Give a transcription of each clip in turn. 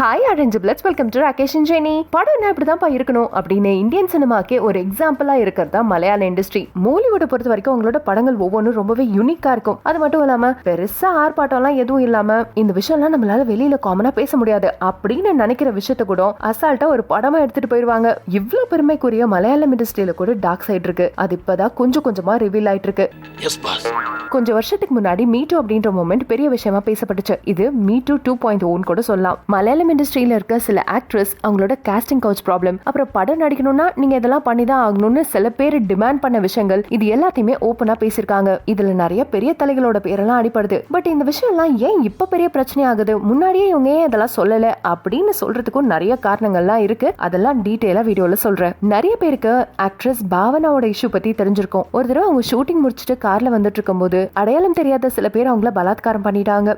Hi அரேஞ்சபிளட்ஸ் welcome to Rakesh Jeni படம் என்ன இப்படிதான்ப்பா இருக்கணும் அப்படின்னு இந்தியன் சினிமாக்கே ஒரு எக்ஸாம்பிளா இருக்கிறது தான் மலையாள இண்டஸ்ட்ரி மூலிவுட பொறுத்த வரைக்கும் அவங்களோட படங்கள் ஒவ்வொன்றும் ரொம்பவே யூனிக்கா இருக்கும். அது மட்டும் இல்லாம பெருசா ஆர்ப்பாட்டம்லாம் எதுவும் இல்லாம இந்த விஷயம்லாம் நம்மளால வெளியில காமனா பேச முடியாது அப்படின்னு நினைக்கிற விஷயத்த கூட அசால்ட்டா ஒரு படமா எடுத்துட்டு போயிருவாங்க. இவ்ளோ பெருமைக்குரிய மலையாளம் இண்டஸ்ட்ரியில கூட டார்க் சைடு இருக்கு. அது இப்பதான் கொஞ்சம் கொஞ்சமா ரிவீல் ஆயிட்டு இருக்கு கொஞ்சம் வருஷத்துக்கு முன்னாடி மீட்டு அப்படின்ற மூமெண்ட் பெரிய விஷயமா பேசப்பட்டுச்சு. இது மீட்டு டூ பாயிண்ட் ஓன் கூட சொல்லலாம். மலையாளம் இண்டஸ்ட்ரியில இருக்க சில ஆக்ட்ரஸ் அவங்களோட காஸ்டிங் கவுச் ப்ராப்ளம் அப்புறம் படம் நடிக்கணும்னா நீங்க இதெல்லாம் பண்ணி தான் ஆகணும்னு சில பேர் டிமாண்ட் பண்ண விஷயங்கள் இது எல்லாத்தையுமே ஓப்பனா பேசியிருக்காங்க. இதுல நிறைய பெரிய தலைகளோட பேரெல்லாம் அடிப்படுது பட் இந்த விஷயம்லாம் ஏன் இப்ப பெரிய பிரச்சனை ஆகுது முன்னாடியே இவங்க ஏன் இதெல்லாம் சொல்லல? அப்படின்னு சொல்றதுக்கும் நிறைய காரணங்கள்லாம் இருக்கு. அதெல்லாம் டீட்டெயிலா வீடியோல சொல்றேன். நிறைய பேருக்கு ஆக்ட்ரஸ் பாவனாவோட இஷ்யூ பத்தி தெரிஞ்சிருக்கும். ஒரு தடவை அவங்க ஷூட்டிங் முடிச்சுட்டு கார்ல வந்துட்டு இருக்கும்போது அடையாளம் தெரியாத சில பேர் அவங்கள பலாத்காரம் பண்ணிட்டாங்க.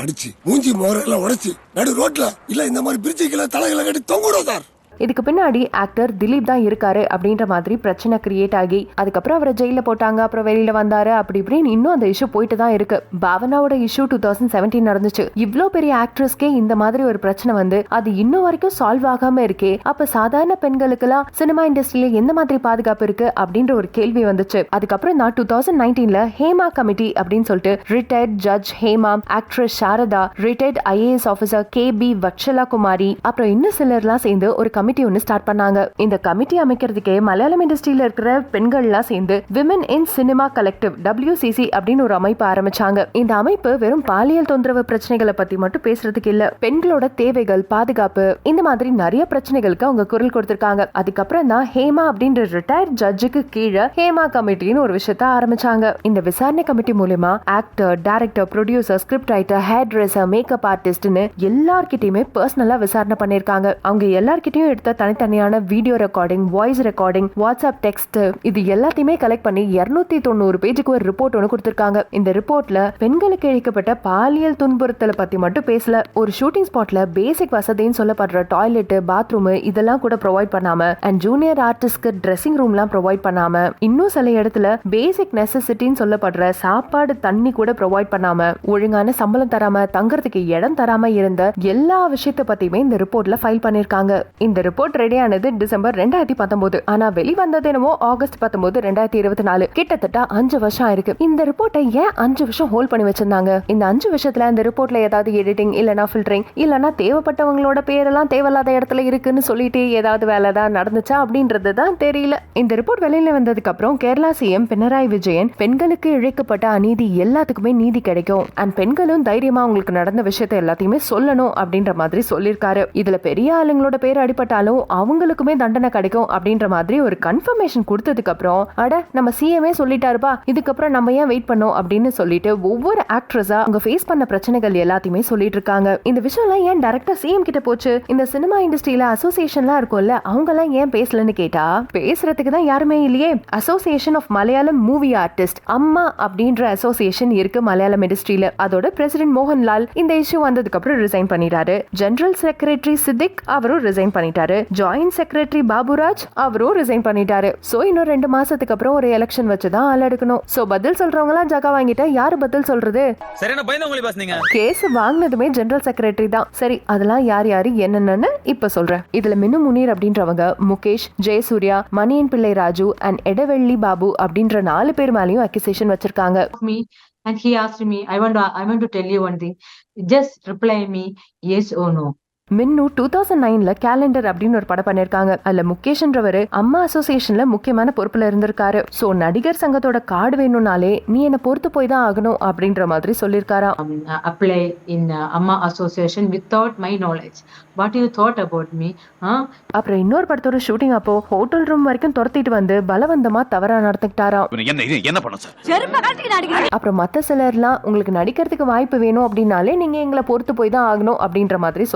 அடிச்சு மூஞ்சி மோரெல்லாம் உடைச்சு நடு ரோட்ல இந்த மாதிரி பிரிட்ஜுக்குள்ள தலைகளை கட்டி தொங்கிடும் சார். இதுக்கு பின்னாடி ஆக்டர் திலீப் தான் இருக்காரு அப்படின்ற மாதிரி பிரச்சனை கிரியேட் ஆகி அதுக்கப்புறம் அவரை ஜெயில போட்டாங்க அப்புறம் வெளியில வந்தாரு அப்படி இப்படின்னு இன்னும் அந்த இஷ்யூ போயிட்டு தான் இருக்கு. பாவனாவோட இஷ்யூ டூ தௌசண்ட் செவன்டீன் நடந்துச்சு. இவ்ளோ பெரிய ஆக்ட்ரஸ்க்கே இந்த மாதிரி ஒரு பிரச்சனை வந்து அது இன்னும் வரைக்கும் சால்வ் ஆகாம இருக்கே அப்ப சாதாரண பெண்களுக்கெல்லாம் சினிமா இண்டஸ்ட்ரியில எந்த மாதிரி பாதுகாப்பு இருக்கு அப்படின்ற ஒரு கேள்வி வந்துச்சு. அதுக்கப்புறம் நான் டூ தௌசண்ட் நைன்டீன்ல ஹேமா கமிட்டி அப்படின்னு சொல்லிட்டு retired judge Hema actress Sharada retired IAS officer K B Vatsala Kumari அப்புறம் இன்னும் சிலர்லாம் சேர்ந்து ஒரு கமிட்டி ஒன்று ஸ்டார்ட் பண்ணாங்க. இந்த கமிட்டி அமைக்கிறதுக்கே மலையாளம் இண்டஸ்ட்ரியில இருக்கிற பெண்கள்லாம் சேர்ந்து women in cinema collective WCC அப்படின்னு ஒரு அமைப்பு ஆரம்பிச்சாங்க. இந்த அமைப்பு வெறும் பாலியல் தொந்தரவு பிரச்சனைகளை பத்தி மட்டும் பேசுறதுக்கு இல்ல. பெண்களோட தேவைகள் பாதுகாப்பு இந்த மாதிரி நிறைய பிரச்சனைகளுக்கு அவங்க குரல் கொடுத்திருக்காங்க. அதுக்கப்புறம் தான் ஹேமா அப்படின்ற ரிட்டையர்ட் ஜட்ஜுக்கு கீழே ஹேமா கமிட்டின்னு ஒரு விஷயத்த ஆரம்பிச்சாங்க. இந்த விசாரணை கமிட்டி மூலயமா actor director producer script writer hair dresser makeup ஆர்டிஸ்ட்னு எல்லார்கிட்டயுமே பர்சனலா விசாரணை பண்ணிருக்காங்க அவங்க எல்லார்கிட்டயும் எடுத்த தனித்தனியான video recording voice recording WhatsApp text இது எல்லாத்தையுமே கலெக்ட் பண்ணி இருநூத்தி தொண்ணூறு பேஜுக்கு ஒரு ரிப்போர்ட் ஒன்று கொடுத்திருக்காங்க. இந்த ரிப்போர்ட்ல பெண்களுக்கு இழைக்கப்பட்ட பாலியல் துன்புறுத்தலை பத்தி மட்டும் பேசல. ஒரு ஷூட்டிங் ஸ்பாட்ல பேசிக் வசதின்னு சொல்லப்படுற டாய்லெட் பாத்ரூம் இதெல்லாம் கூட ப்ரொவைட் பண்ணாம அண்ட் ஜூனியர் ஆர்டிஸ்ட்க்கு ட்ரெஸ்ஸிங் ரூம்லாம் ப்ரொவைட் பண்ணாம இன்னும் சில இடத்துல பேசிக் நெசசிட்டின்னு சொல்லப்படுற சாப்பாடு தண்ணி கூட ப்ரொவைட் பண்ணாம ஒழுங்கான சம்பளம் தராம தங்குறதுக்கு இடம் தராம இருந்த எல்லா விஷயத்தை பத்தியுமே இந்த ரிப்போர்ட்ல ஃபைல் பண்ணிருக்காங்க. இந்த ரிப்போர்ட் ரெடியானது டிசம்பர் ரெண்டாயிரத்தி பத்தொன்பது ஆனா வெளிவந்தது என்னமோ ஆகஸ்ட் பத்தொன்பது ரெண்டாயிரத்தி இருபத்தி நாலு. கிட்டத்தட்ட அஞ்சு வருஷம் ஆயிருக்கு. இந்த ரிப்போர்ட்டை ஏன் அஞ்சு வருஷம் ஹோல்ட் பண்ணி வச்சிருந்தாங்க? இந்த அஞ்சு வருஷத்துல இந்த ரிப்போர்ட்ல ஏதாவது எடிட்டிங் இல்லனா ஃபில்டரிங் இல்லனா தேவைப்பட்டவங்களோட பேரெல்லாம் தேவையில்லாத இடத்துல இருக்குன்னு சொல்லிட்டு ஏதாவது வேலை தான் நடந்துச்சா அப்படின்றது தான் தெரியல. இந்த ரிப்போர்ட் வெளியில வந்ததுக்கு அப்புறம் கேரளா சிஎம் பினராயி விஜயன் பெண்களுக்கு இழைக்கப்பட்ட அநீதி எல்லாத்துக்குமே நீதி கிடைக்கும். அண்ட் பெண்களும் தைரியமா அவங்களுக்கு நடந்த விஷயத்தை எல்லாத்தையுமே சொல்லணும் அப்படின்ற மாதிரி சொல்லியிருக்காரு. இதுல பெரிய ஆளுங்களோட பேர் அடிப்பட்ட அடிபட்டாலும் அவங்களுக்குமே தண்டனை கிடைக்கும் அப்படின்ற மாதிரி ஒரு கன்ஃபர்மேஷன் கொடுத்ததுக்கு அப்புறம் அட நம்ம சிஎம்ஏ சொல்லிட்டாருப்பா இதுக்கப்புறம் நம்ம ஏன் வெயிட் பண்ணோம் அப்படின்னு சொல்லிட்டு ஒவ்வொரு ஆக்ட்ரஸா அவங்க ஃபேஸ் பண்ண பிரச்சனைகள் எல்லாத்தையுமே சொல்லிட்டு இருக்காங்க இந்த விஷயம்லாம் ஏன் டைரக்டா சிஎம் கிட்ட போச்சு? இந்த சினிமா இண்டஸ்ட்ரியில அசோசியேஷன்லாம் இருக்கும்ல அவங்க எல்லாம் ஏன் பேசலன்னு கேட்டா பேசுறதுக்கு தான் யாருமே இல்லையே. Association of Malayalam movie artist Amma அப்படின்ற அசோசியேஷன் இருக்கு மலையாளம் இண்டஸ்ட்ரியில அதோட பிரசிடென்ட் மோகன்லால் இந்த இஷ்யூ வந்ததுக்கு அப்புறம் ரிசைன் பண்ணிட்டாரு. ஜெனரல் செக்ரட்டரி சித்திக் அவரும் ரிசைன் பண்ணிட்டாரு. ஜாயின்ட் செக்ரட்டரி பாபுராஜ் அவரும் ரிசைன் பண்ணிட்டாரு. சோ இன்னும் ரெண்டு மாசத்துக்கு அப்புறம் ஒரு எலெக்ஷன் வச்சு தான் ஆள் எடுக்கணும். சோ பதில் சொல்றவங்க எல்லாம் ஜகா வாங்கிட்டா யாரு பதில் சொல்றது? கேஸ் வாங்கினதுமே ஜெனரல் செக்ரட்டரி தான். சரி அதெல்லாம் யார் யாரு என்னென்னு இப்ப சொல்றேன். இதுல மின்னு முனீர் அப்படின்றவங்க முகேஷ் ஜெயசூர்யா மணியன் பிள்ளை ராஜு அண்ட் எடவெள்ளி பாபு அப்படின்ற நாலு பேர் மேலயும் அக்யூசேஷன் வச்சிருக்காங்க. And he asked me i want to i want to tell you one thing. Just reply me yes or no. Minnu two thousand நைன்ல கேலண்டர் அப்படின்னு ஒரு படம் பண்ணிருக்காங்க. அதுல முகேஷ்ன்றவர் அம்மா அசோசியேஷன்ல முக்கியமான பொறுப்புல இருந்திருக்காரு. சோ நடிகர் சங்கத்தோட கார்டு வேணும்னாலே நீ என்ன பொறுத்து போய் தான் ஆகணும் அப்படின்ற மாதிரி in uh, amma association without my knowledge. What you thought about me huh? அப்புறம் இன்னொரு படத்தோட ஷூட்டிங் அப்போ ஹோட்டல் ரூம் வரைக்கும் துரத்திட்டு வந்து பலவந்தமா தவறா சார்? அப்புறம் மத்த சிலர்லாம் உங்களுக்கு நடிக்கிறதுக்கு வாய்ப்பு வேணும் அப்படின்னாலே நீங்க எங்களை பொறுத்து போய் தான் ஆகணும் அப்படின்ற மாதிரி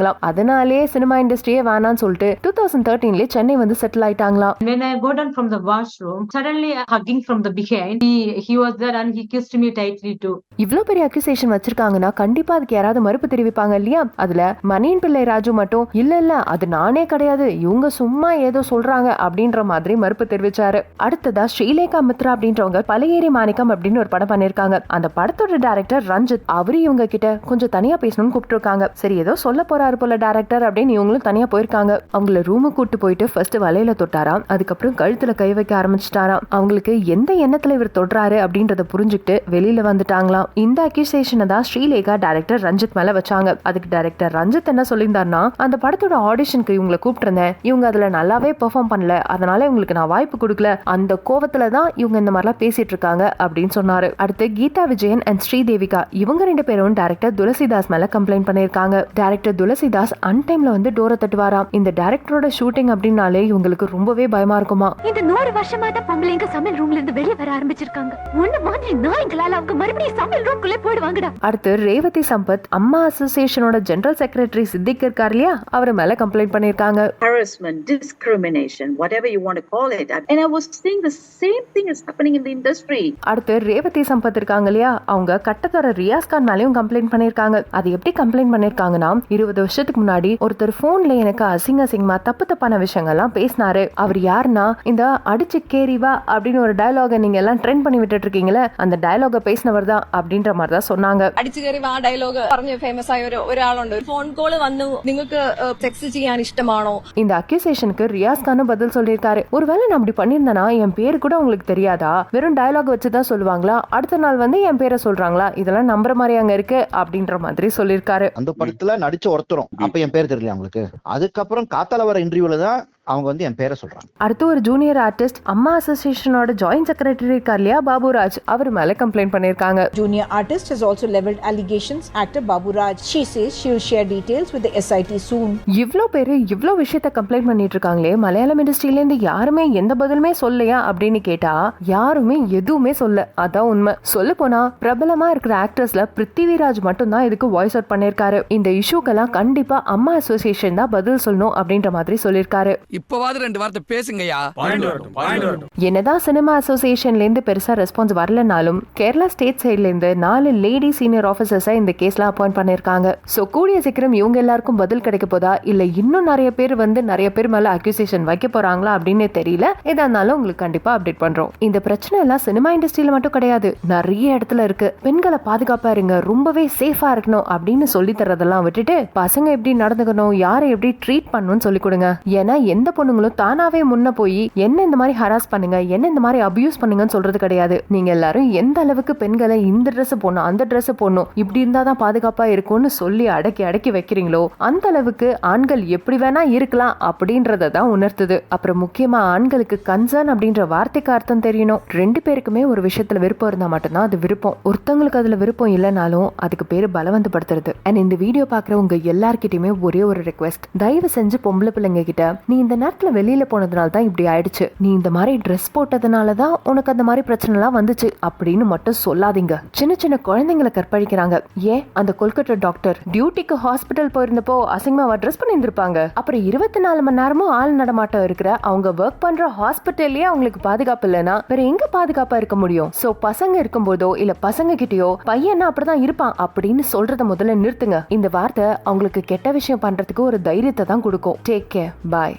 சொல்லியிருக்காங்களாம் அதனாலே சினிமா இண்டஸ்ட்ரியே வேணாம்னு சொல்லிட்டு டூ தௌசண்ட் தேர்ட்டீன்ல சென்னை வந்து செட்டில் ஆயிட்டாங்களாம். When i go down from the washroom suddenly hugging from the behind he he was there and he kissed me tightly too. இவ்ளோ பெரிய அக்யூசேஷன் வச்சிருக்காங்கன்னா கண்டிப்பா அதுக்கு யாராவது மறுப்பு தெரிவிப்பாங்க இல்லையா? அதுல மணியன் பிள்ளை ராஜு மட்டும் இல்ல இல்ல அது நானே கிடையாது இவங்க சும்மா ஏதோ சொல்றாங்க அப்படின்ற மாதிரி மறுப்பு தெரிவிச்சாரு. அடுத்ததா ஸ்ரீலேகா மித்ரா அப்படின்றவங்க பலையேறி மாணிக்கம் அப்படின்னு ஒரு படம் பண்ணிருக்காங்க அந்த படத்தோட டைரக்டர் ரஞ்சித் அவரு இவங்க கிட்ட கொஞ்சம் தனியா பேசணும்னு கூப்பிட்டுருக்காங்க. சரி ஏதோ சொல்ல போறாரு. பண்றாரு போல டேரக்டர் அப்படின்னு இவங்களும் தனியா போயிருக்காங்க. அவங்கள ரூமு கூட்டு போயிட்டு ஃபர்ஸ்ட் வலையில தொட்டாராம். அதுக்கப்புறம் கழுத்துல கை வைக்க ஆரம்பிச்சிட்டாராம். அவங்களுக்கு எந்த எண்ணத்துல இவர் தொடுறாரு அப்படின்றத புரிஞ்சுக்கிட்டு வெளியில வந்துட்டாங்களாம். இந்த அக்யூசேஷனை தான் ஸ்ரீலேகா டேரக்டர் ரஞ்சித் மேல வச்சாங்க. அதுக்கு டேரக்டர் ரஞ்சித் என்ன சொல்லியிருந்தாருன்னா அந்த படத்தோட ஆடிஷனுக்கு இவங்களை கூப்பிட்டுருந்தேன். இவங்க அதுல நல்லாவே பெர்ஃபார்ம் பண்ணல. அதனால இவங்களுக்கு நான் வாய்ப்பு கொடுக்கல. அந்த கோவத்துல தான் இவங்க இந்த மாதிரிலாம் பேசிட்டு இருக்காங்க அப்படின்னு சொன்னாரு. அடுத்து கீதா விஜயன் அண்ட் ஸ்ரீதேவிகா. இவங்க ரெண்டு பேரும் டேரக்டர் துளசிதாஸ் மேல கம்ப்ளைண்ட் பண்ணியிருக்காங்க. டேரக்டர் துளசி துளசிதாஸ் அன்டைம்ல வந்து டோரை தட்டுவாராம். இந்த டைரக்டரோட ஷூட்டிங் அப்படின்னாலே இவங்களுக்கு ரொம்பவே பயமா இருக்குமா? இந்த நூறு வருஷமா தான் பொம்பளைங்க சமையல் ரூம்ல இருந்து வெளியே வர ஆரம்பிச்சிருக்காங்க. ஒண்ணு மாதிரி நாய்ங்களால அவங்க மறுபடியும் சமையல் ரூம்குள்ளே போயிடுவாங்கடா. அடுத்து ரேவதி சம்பத் அம்மா அசோசியேஷனோட ஜெனரல் செக்ரட்டரி சித்திக் இருக்கார் இல்லையா? அவர் மேல கம்ப்ளைண்ட் பண்ணிருக்காங்க harassment, discrimination, whatever you want to call it. And I was seeing the same thing is happening in the industry. அடுத்து ரேவதி சம்பத் இருக்காங்க இல்லையா? அவங்க கட்டத்தர ரியாஸ் கான் மேலயும் கம்ப்ளைண்ட் பண்ணிருக்காங்க அது எப்படி கம்ப்ளைண்ட் பண்ணிருக்காங்கன்னா இருபது வருஷத்துக்கு முன்னாடி ஒருத்தர் போன்ல எனக்கு அசிங்க அசிங்கமா தப்பு தப்பான விஷயங்கள்லாம் பேசினாரு அவர் யாருன்னா இந்த அடிச்சு கேரிவா அப்படின்னு ஒரு டயலாக நீங்க எல்லாம் ட்ரெண்ட் பண்ணி விட்டுட்டு இருக்கீங்களே அந்த டயலாக பேசினவர் தான் அப்படின்ற மாதிரி தான் சொன்னாங்க അടിച്ചു കയറി ആ ഡയലോഗ് പറഞ്ഞ് ഫേമസ് ആയ ഒരു ഒരാളുണ്ട് ഒരു ഫോൺ കോൾ വന്നു നിങ്ങൾക്ക് സെക്സ് ചെയ്യാൻ ഇഷ്ടമാണോ இந்த அக்யூசேஷனுக்கு ரியாஸ் கானும் பதில் சொல்லியிருக்காரு ஒருவேளை நான் அப்படி பண்ணியிருந்தேனா என் பேரு கூட உங்களுக்கு தெரியாதா வெறும் டயலாக் வச்சு தான் சொல்லுவாங்களா அடுத்த நாள் வந்து என் பேரை சொல்றாங்களா இதெல்லாம் நம்புற மாதிரி அங்க இருக்கு அப்படின்ற மாதிரி சொல்லியிருக்காரு அந்த படத்துல நடிச்ச ஒருத்தரும் அப்ப என் பேர் தெரியல அவங்களுக்கு அதுக்கப்புறம் காத்தால வர இன்டர்வியூல தான் அவங்க வந்து என் பேரை சொல்றாங்க அடுத்து ஒரு ஜூனியர் ஆர்டிஸ்ட் அம்மா அசோசியேஷனோட ஜாயிண்ட் செக்ரட்டரி இருக்கார் இல்லையா பாபுராஜ் அவர் மேல complaint artist has also leveled allegations. Actor Babu Raj. She says she will share details with the SIT soon. இவ்ளோ பேரு இவ்ளோ விஷயத்த கம்ப்ளைண்ட் பண்ணிட்டு இருக்காங்களே மலையாளம் இண்டஸ்ட்ரியில இருந்து யாருமே எந்த பதிலுமே சொல்லலையா அப்படின்னு கேட்டா யாருமே எதுவுமே சொல்ல அதான் உண்மை சொல்ல போனா பிரபலமா இருக்கிற ஆக்டர்ஸ்ல பிருத்திவிராஜ் மட்டும் தான் இதுக்கு வாய்ஸ் அவுட் பண்ணிருக்காரு இந்த இஷ்யூக்கெல்லாம் கண்டிப்பா அம்மா அசோசியேஷன் தான் பதில் சொல்லணும் அப்படின்ற மாதிரி சொல்லியிருக்காரு இப்பவாது ரெண்டு வார்த்தை பேசுங்கய்யா. என்னதான் சினிமா அசோசியேஷன்ல இருந்து பெருசா ரெஸ்பான்ஸ் வரலனாலும் கேரளா ஸ்டேட் சைட்ல இருந்து நாலு லேடி சீனியர் ஆபீசர்ஸை இந்த கேஸ்ல அப்பாயிண்ட் பண்ணிருக்காங்க. சோ கூடிய சீக்கிரம் இவங்க எல்லாருக்கும் பதில் கிடைக்க போதா? இல்ல இன்னும் நிறைய பேர் வந்து நிறைய பேர் மேல அக்யூசேஷன் வைக்க போறாங்களா அப்படின்னு தெரியல. எதா இருந்தாலும் உங்களுக்கு கண்டிப்பா அப்டேட் பண்றோம். இந்த பிரச்சனை எல்லாம் சினிமா இண்டஸ்ட்ரியில மட்டும் கிடையாது. நிறைய இடத்துல இருக்கு. பெண்களை பாதுகாப்பா இருங்க. ரொம்பவே சேஃபா இருக்கணும் அப்படின்னு சொல்லி தரதெல்லாம் விட்டுட்டு பசங்க எப்படி நடந்துக்கணும் யாரை எப்படி ட்ரீட் பண்ணணும்னு சொல்லி கொடுங்க. ஏன்னா எந்த பொண்ணுங்களும் தானாவே முன்ன போய் என்ன இந்த மாதிரி ஹராஸ் பண்ணுங்க? என்ன இந்த மாதிரி அபியூஸ் பண்ணுங்கன்னு சொல்றது கிடையாது. நீங்க எல்லாரும் எந்த அளவுக்கு பெண்களை இந்த ட்ரெஸ் போடணும் அந்த ட்ரெஸ் போடணும் இப்படி இருந்தா தான் பாதுகாப்பா இருக்கும்னு சொல்லி அடக்கி அடக்கி வைக்கிறீங்களோ அந்த அளவுக்கு ஆண்கள் எப்படி வேணா இருக்கலாம் அப்படின்றத தான் உணர்த்துது. அப்புறம் முக்கியமா ஆண்களுக்கு கன்சர்ன் அப்படின்ற வார்த்தைக்கு அர்த்தம் தெரியணும். ரெண்டு பேருக்குமே ஒரு விஷயத்துல விருப்பம் இருந்தா மட்டும்தான் அது விருப்பம். ஒருத்தவங்களுக்கு அதுல விருப்பம் இல்லைனாலும் அதுக்கு பேரு பலவந்தப்படுத்துறது. அண்ட் இந்த வீடியோ பாக்குற உங்க எல்லார்கிட்டயுமே ஒரே ஒரு ரெக்வெஸ்ட் தயவு செஞ்சு பொம்பளை பிள்ளைங்க கிட்ட நீ இந்த இந்த நேரத்தில் வெளியில் போனதுனால தான் இப்படி ஆயிடுச்சு. நீ இந்த மாதிரி ட்ரெஸ் போட்டதுனால தான் உனக்கு அந்த மாதிரி பிரச்சனைலாம் வந்துச்சு அப்படின்னு மட்டும் சொல்லாதீங்க. சின்ன சின்ன குழந்தைங்களை கற்பழிக்கிறாங்க. ஏன்? அந்த கொல்கட்டா டாக்டர் டியூட்டிக்கு ஹாஸ்பிட்டல் போயிருந்தப்போ அசிங்கமாவா ட்ரெஸ் பண்ணியிருந்திருப்பாங்க. அப்புறம் இருபத்தி நாலு மணி நேரமும் ஆள் நடமாட்டம் இருக்கிற அவங்க ஒர்க் பண்ற ஹாஸ்பிட்டல்லயே அவங்களுக்கு பாதுகாப்பு இல்லைன்னா வேற எங்க பாதுகாப்பா இருக்க முடியும்? சோ பசங்க இருக்கும்போதோ இல்ல பசங்க கிட்டயோ பையன் அப்படிதான் இருப்பான் அப்படின்னு சொல்றத முதல்ல நிறுத்துங்க. இந்த வார்த்தை அவங்களுக்கு கெட்ட விஷயம் பண்றதுக்கு ஒரு தைரியத்தை தான் கொடுக்கும். Take care bye